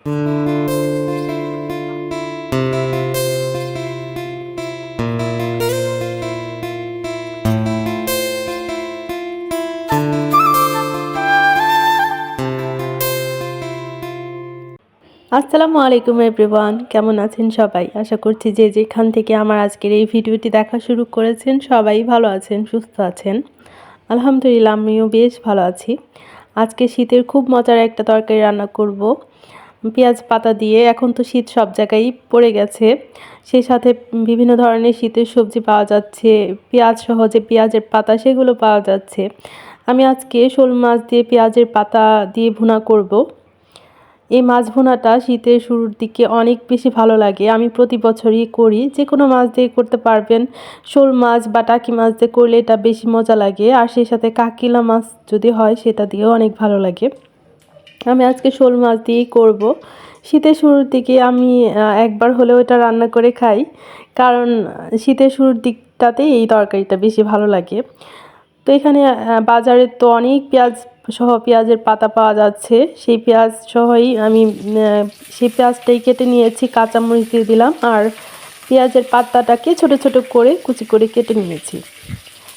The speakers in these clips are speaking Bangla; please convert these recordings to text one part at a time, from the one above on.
আসসালামু আলাইকুম এভরিওয়ান, কেমন আছেন সবাই? আশা করছি যে যেখান থেকে আমার আজকের এই ভিডিওটি দেখা শুরু করেছেন, সবাই ভালো আছেন, সুস্থ আছেন। আলহামদুলিল্লাহ, আমিও বেশ ভালো আছি। আজকে শীতের খুব মজার একটা তরকারি রান্না করব। পেঁয়াজ পাতা দিয়ে এখন তো শীত সব জায়গায় পড়ে গেছে। সেই সাথে বিভিন্ন ধরনের শীতের সবজি পাওয়া যাচ্ছে, পেঁয়াজ সহ যে পেঁয়াজের পাতা সেগুলো পাওয়া যাচ্ছে। আমি আজকে শোল মাছ দিয়ে পেঁয়াজের পাতা দিয়ে ভুনা করব। এই মাছ ভুনাটা শীতের শুরুর দিকে অনেক বেশি ভালো লাগে। আমি প্রতি বছরই করি। যে কোনো মাছ দিয়ে করতে পারবেন। শোল মাছ বা টাকি মাছ দিয়ে করলে এটা বেশি মজা লাগে। আর সেই সাথে কাকিলা মাছ যদি হয় সেটা দিয়েও অনেক ভালো লাগে। আমি আজকে শোল মাছ দিয়েই করব। শীতের শুরুর দিকে আমি একবার হলেও এটা রান্না করে খাই। কারণ শীতের শুরুর দিকটাতে এই তরকারিটা বেশি ভালো লাগে। তো এখানে বাজারে তো অনেক পেঁয়াজ সহ পেঁয়াজের পাতা পাওয়া যাচ্ছে। সেই পেঁয়াজ সহই আমি সেই পেঁয়াজটাই কেটে নিয়েছি, কাঁচামরিচ দিয়ে দিলাম। আর পেঁয়াজের পাতাটাকে ছোট ছোট করে কুচি করে কেটে নিয়েছি।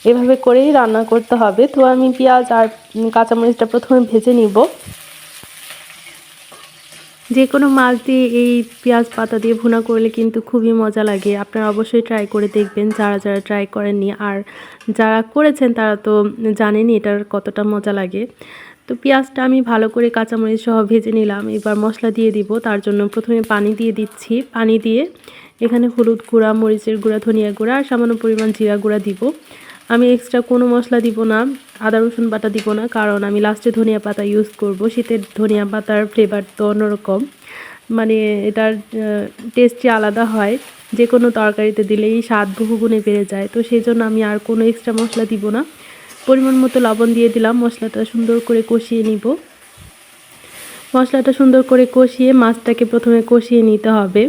এভাবে করেই রান্না করতে হবে। তো আমি পেঁয়াজ আর কাঁচামরিচটা প্রথমে ভেজে নিব। যে কোনো মাছ দিয়ে এই পেঁয়াজ পাতা দিয়ে ভুনা করলে কিন্তু খুবই মজা লাগে। আপনারা অবশ্যই ট্রাই করে দেখবেন, যারা যারা ট্রাই করেননি। আর যারা করেছেন, তারা তো জানেনই এটার কতটা মজা লাগে। তো পেঁয়াজটা আমি ভালো করে কাঁচামরিচ সহ ভেজে নিলাম। এবার মশলা দিয়ে দিব। তার জন্য প্রথমে পানি দিয়ে দিচ্ছি। পানি দিয়ে এখানে হলুদ গুঁড়া, মরিচের গুঁড়া, ধনিয়া গুঁড়া আর সামান্য পরিমাণ জিরা গুঁড়া দিব। আমি এক্সট্রা কোনো মশলা দিব না, আদা, রসুন বাটা দিব না, কারণ আমি লাস্টে ধনিয়া পাতা ইউজ করব। শীতের ধনিয়া পাতার ফ্লেভার তো অন্যরকম। মানে এটার টেস্টই আলাদা হয় যে কোনো তরকারিতে দিলেই স্বাদ বহুগুণে বেড়ে যায়। তো সেই জন্য আমি আর কোনো এক্সট্রা মশলা দিব না। পরিমাণ মতো লবণ দিয়ে দিলাম, মশলাটা সুন্দর করে কষিয়ে নিব। মশলাটা সুন্দর করে কষিয়ে মাছটাকে প্রথমে কষিয়ে নিতে হবে।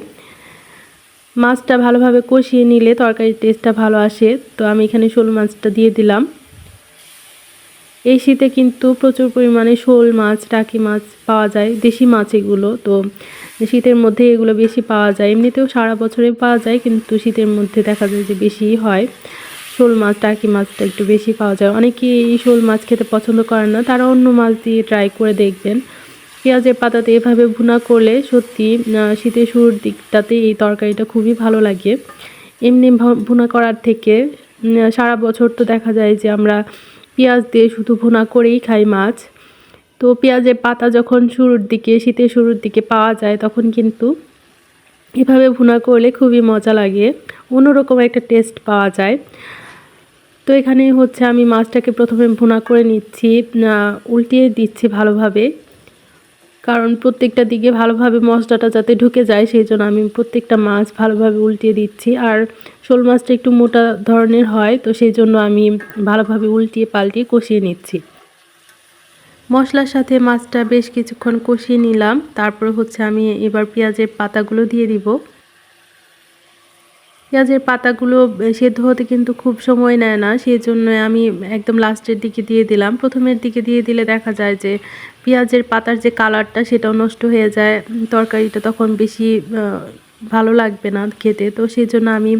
মাছটা ভালোভাবে কষিয়ে নিলে তরকারির টেস্টটা ভালো আসে। তো আমি এখানে শোল মাছটা দিয়ে দিলাম। এই শীতে কিন্তু প্রচুর পরিমাণে শোল মাছ, টাকি মাছ পাওয়া যায়, দেশি মাছ এগুলো। তো শীতের মধ্যে এগুলো বেশি পাওয়া যায়। এমনিতেও সারা বছরে পাওয়া যায়, কিন্তু শীতের মধ্যে দেখা যায় যে বেশি হয়। শোল মাছ, টাকি মাছটা একটু বেশি পাওয়া যায়। অনেকেই এই শোল মাছ খেতে পছন্দ করেন না, তারা অন্য মাছ দিয়ে ট্রাই করে দেখবেন। পেঁয়াজের পাতাতে এভাবে ভুনা করলে সত্যি শীতের শুরুর দিকটাতে এই তরকারিটা খুবই ভালো লাগে। এমনি ভুনা করার থেকে সারা বছর তো দেখা যায় যে আমরা পেঁয়াজ দিয়ে শুধু ভুনা করেই খাই মাছ। তো পেঁয়াজের পাতা যখন শুরুর দিকে, শীতের শুরুর দিকে পাওয়া যায়, তখন কিন্তু এভাবে ভুনা করলে খুবই মজা লাগে। অন্যরকম একটা টেস্ট পাওয়া যায়। তো এখানে হচ্ছে আমি মাছটাকে প্রথমে ভুনা করে নিচ্ছি উল্টিয়ে দিচ্ছি ভালোভাবে। কারণ প্রত্যেকটা দিকে ভালোভাবে মশলাটা যাতে ঢুকে যায়, সেই জন্য আমি প্রত্যেকটা মাছ ভালোভাবে উল্টিয়ে দিচ্ছি। আর শোল মাছটা একটু মোটা ধরনের হয়, তো সেই জন্য আমি ভালোভাবে উল্টিয়ে পাল্টিয়ে কষিয়ে নিচ্ছি। মশলার সাথে মাছটা বেশ কিছুক্ষণ কষিয়ে নিলাম। তারপর হচ্ছে আমি এবার পেঁয়াজের পাতাগুলো দিয়ে দিব। পেঁয়াজের পাতাগুলো সেদ্ধ হতে কিন্তু খুব সময় নেয় না সেই জন্য আমি একদম লাস্টের দিকে দিয়ে দিলাম। প্রথমের দিকে দিয়ে দিলে দেখা যায় যে, পেঁয়াজের পাতার যে কালারটা সেটাও নষ্ট হয়ে যায়, তরকারিটা তখন বেশি ভালো লাগবে না খেতে। তো সেই জন্য আমি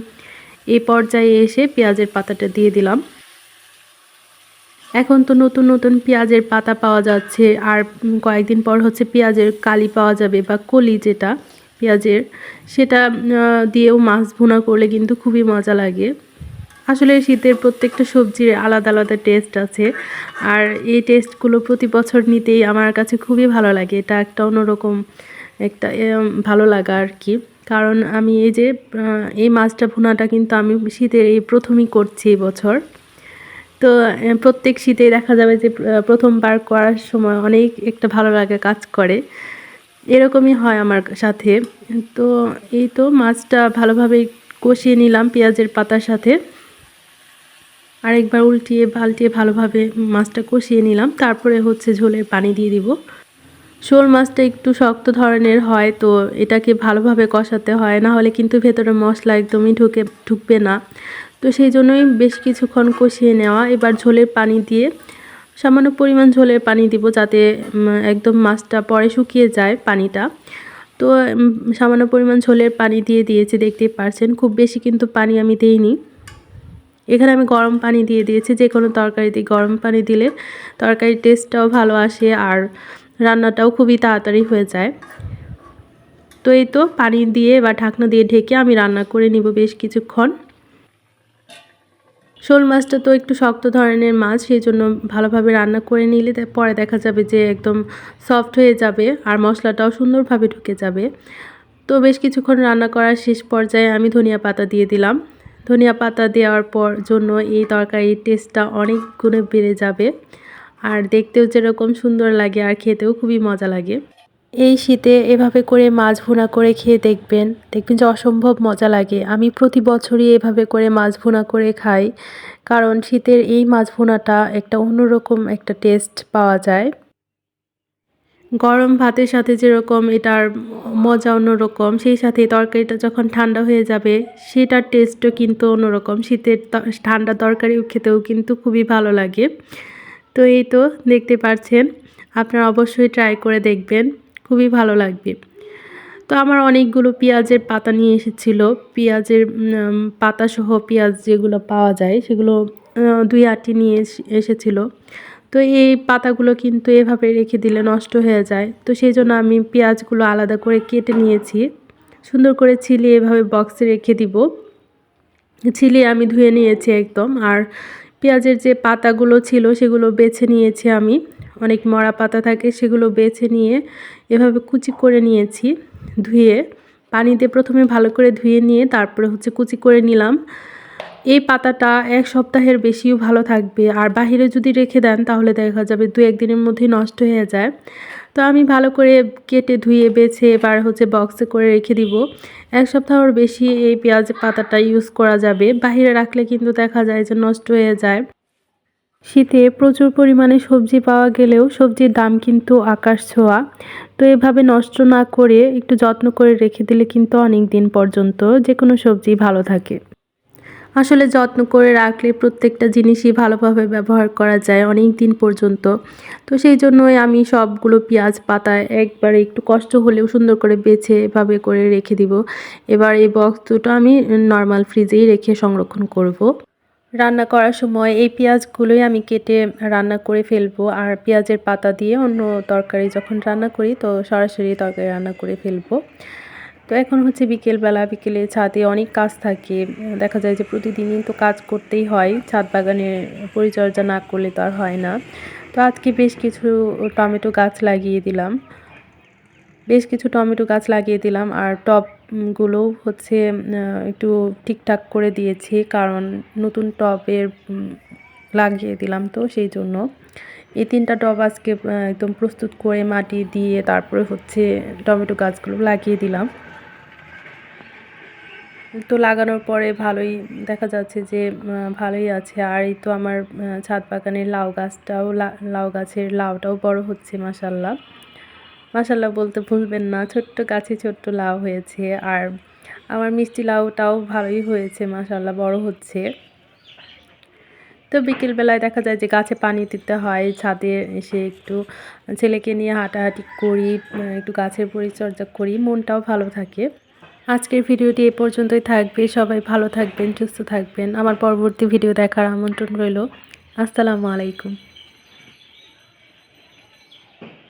এই পর্যায়ে এসে পেঁয়াজের পাতাটা দিয়ে দিলাম। এখন তো নতুন নতুন পেঁয়াজের পাতা পাওয়া যাচ্ছে, আর কয়েকদিন পর হচ্ছে পেঁয়াজের কালি পাওয়া যাবে বা কলি যেটা পেঁয়াজের, সেটা দিয়েও মাছ ভুনা করলে কিন্তু খুবই মজা লাগে। আসলে শীতের প্রত্যেকটা সবজির আলাদা আলাদা টেস্ট আছে। আর এই টেস্টগুলো প্রতি বছর নিতেই আমার কাছে খুবই ভালো লাগে। এটা একটা অন্যরকম একটা ভালো লাগা আর কি কারণ আমি এই যে এই মাছটা ভুনাটা কিন্তু আমি শীতের এই প্রথমই করছি এই বছর। তো প্রত্যেক শীতেই দেখা যাবে যে প্রথমবার করার সময় অনেক একটা ভালো লাগা কাজ করে। এরকমই হয় আমার সাথে। তো এই তো মাছটা ভালোভাবে কষিয়ে নিলাম পেঁয়াজের পাতার সাথে। আরেকবার উল্টিয়ে পাল্টিয়ে ভালোভাবে মাছটা কষিয়ে নিলাম। তারপরে হচ্ছে ঝোলের পানি দিয়ে দিব। শোল মাছটা একটু শক্ত ধরনের হয়, তো এটাকে ভালোভাবে কষাতে হয়। না হলে কিন্তু ভেতরে মশলা একদমই ঢুকে, ঢুকবে না। তো সেই জন্যই বেশ কিছুক্ষণ কষিয়ে নেওয়া। এবার ঝোলের পানি দিয়ে সামান্য পরিমাণ ঝোলের পানি দিব যাতে একদম মাছটা পরে শুকিয়ে যায় পানিটা। তো সামান্য পরিমাণ ঝোলের পানি দিয়ে দিয়েছি, দেখতেই পারছেন। খুব বেশি কিন্তু পানি আমি দিইনি। এখানে আমি গরম পানি দিয়ে দিয়েছি, যে কোনো তরকারিতে গরম পানি দিলে তরকারির টেস্টটাও ভালো আসে আর রান্নাটাও খুবই তাড়াতাড়ি হয়ে যায়। তো এই তো, পানি দিয়ে বা ঢাকনা দিয়ে ঢেকে আমি রান্না করে নিব বেশ কিছুক্ষণ। শোল মাছটা তো একটু শক্ত ধরনের মাছ সেই জন্য ভালোভাবে রান্না করে নিলে পরে দেখা যাবে যে একদম সফট হয়ে যাবে আর মশলাটাও সুন্দরভাবে ঢুকে যাবে। তো বেশ কিছুক্ষণ রান্না করার শেষ পর্যায়ে আমি ধনিয়া পাতা দিয়ে দিলাম। ধনিয়া পাতা দেওয়ার পর জন্য এই তরকারির টেস্টটা অনেক গুণে বেড়ে যাবে। আর দেখতেও যেরকম সুন্দর লাগে আর খেতেও খুবই মজা লাগে। এই শীতে এভাবে করে মাছ ভুনা করে খেয়ে দেখবেন। দেখবেন যে অসম্ভব মজা লাগে। আমি প্রতি বছরই এভাবে করে মাছ ভুনা করে খাই, কারণ শীতের এই মাছ ভুনাটা একটা অন্যরকম একটা টেস্ট পাওয়া যায়। গরম ভাতের সাথে যেরকম এটার মজা অন্যরকম, সেই সাথে তরকারিটা যখন ঠান্ডা হয়ে যাবে, সেটার টেস্টও কিন্তু অন্যরকম। শীতের ঠান্ডা তরকারি খেতেও কিন্তু খুবই ভালো লাগে। তো এই তো, দেখতে পাচ্ছেন আপনারা অবশ্যই ট্রাই করে দেখবেন। খুবই ভালো লাগবে। তো আমার অনেকগুলো পেঁয়াজের পাতা নিয়ে এসেছিল। পেঁয়াজের পাতাসহ পেঁয়াজ যেগুলো পাওয়া যায় সেগুলো দুই আটি নিয়ে এস- এসেছিল। তো এই পাতাগুলো কিন্তু এভাবে রেখে দিলে নষ্ট হয়ে যায়। তো সেই জন্য আমি পেঁয়াজগুলো আলাদা করে কেটে নিয়েছি। সুন্দর করে ছিলিয়ে এভাবে বক্সে রেখে দিব। ছিলিয়ে আমি ধুয়ে নিয়েছি একদম। আর পেঁয়াজের যে পাতাগুলো ছিল সেগুলো বেছে নিয়েছি আমি। অনেক মরা পাতা থাকে সেগুলো বেছে নিয়ে এভাবে কুচি করে নিয়েছি ধুয়ে। পানিতে প্রথমে ভালো করে ধুয়ে নিয়ে তারপরে হচ্ছে কুচি করে নিলাম। এই পাতাটা এক সপ্তাহের বেশিও ভালো থাকবে। আর বাহিরে যদি রেখে দেন তাহলে দেখা যাবে দু একদিনের মধ্যেই নষ্ট হয়ে যায়। তো আমি ভালো করে কেটে ধুয়ে, বেছে, এবার হচ্ছে বক্সে করে রেখে দিব। এক সপ্তাহর বেশি এই পেঁয়াজ পাতাটা ইউজ করা যাবে। বাহিরে রাখলে কিন্তু দেখা যায় যে নষ্ট হয়ে যায়। শীতে প্রচুর পরিমাণে সবজি পাওয়া গেলেও সবজির দাম কিন্তু আকাশ ছোঁয়া। তো এভাবে নষ্ট না করে একটু যত্ন করে রেখে দিলে কিন্তু অনেক দিন পর্যন্ত যে কোনো সবজি ভালো থাকে। আসলে যত্ন করে রাখলে প্রত্যেকটা জিনিসই ভালোভাবে ব্যবহার করা যায় অনেক দিন পর্যন্ত। তো সেই জন্যই আমি সবগুলো পেঁয়াজ পাতা একবারে একটু কষ্ট হলেও সুন্দর করে বেছে এভাবে করে রেখে দিব। এবার এই বক্স দুটো আমি নর্মাল ফ্রিজেই রেখে সংরক্ষণ করব। রান্না করার সময় এই পেঁয়াজগুলোই আমি কেটে রান্না করে ফেলব আর পেঁয়াজের পাতা দিয়ে অন্য তরকারি যখন রান্না করি তো সরাসরি তরকারি রান্না করে ফেলব। তো এখন হচ্ছে বিকেলবেলা বিকেলে ছাদে অনেক কাজ থাকে। দেখা যায় যে প্রতিদিনই তো কাজ করতেই হয়, ছাদ বাগানে পরিচর্যা না করলে তো আর হয় না। তো আজকে বেশ কিছু টমেটো গাছ লাগিয়ে দিলাম। বেশ কিছু টমেটো গাছ লাগিয়ে দিলাম আর টবগুলো হচ্ছে একটু ঠিকঠাক করে দিয়েছি কারণ নতুন টবের লাগিয়ে দিলাম তো সেই জন্য। এই তিনটা টব আজকে একদম প্রস্তুত করে মাটি দিয়ে তারপরে হচ্ছে টমেটো গাছগুলো লাগিয়ে দিলাম। তো লাগানোর পরে ভালোই দেখা যাচ্ছে যে ভালোই আছে। আর এই তো আমার ছাদ বাগানের লাউ গাছটাও লাউ গাছের লাউটাও বড় হচ্ছে মাসাল্লাহ মাসাল্লাহ বলতে ভুলবেন না, ছোট্ট গাছে ছোট্ট লাউ হয়েছে। আর আমার মিষ্টি লাউটাও ভালোই হয়েছে মাসাল্লাহ বড় হচ্ছে। তো বিকেলবেলায় দেখা যায় যে, গাছে পানি দিতে হয়, ছাদে এসে একটু ছেলেকে নিয়ে হাঁটাহাঁটি করি একটু গাছের পরিচর্যা করি, মনটাও ভালো থাকে। আজকের ভিডিওটি এ পর্যন্তই থাকবে। সবাই ভালো থাকবেন, সুস্থ থাকবেন। আমার পরবর্তী ভিডিও দেখার আমন্ত্রণ রইল। আসসালামু আলাইকুম।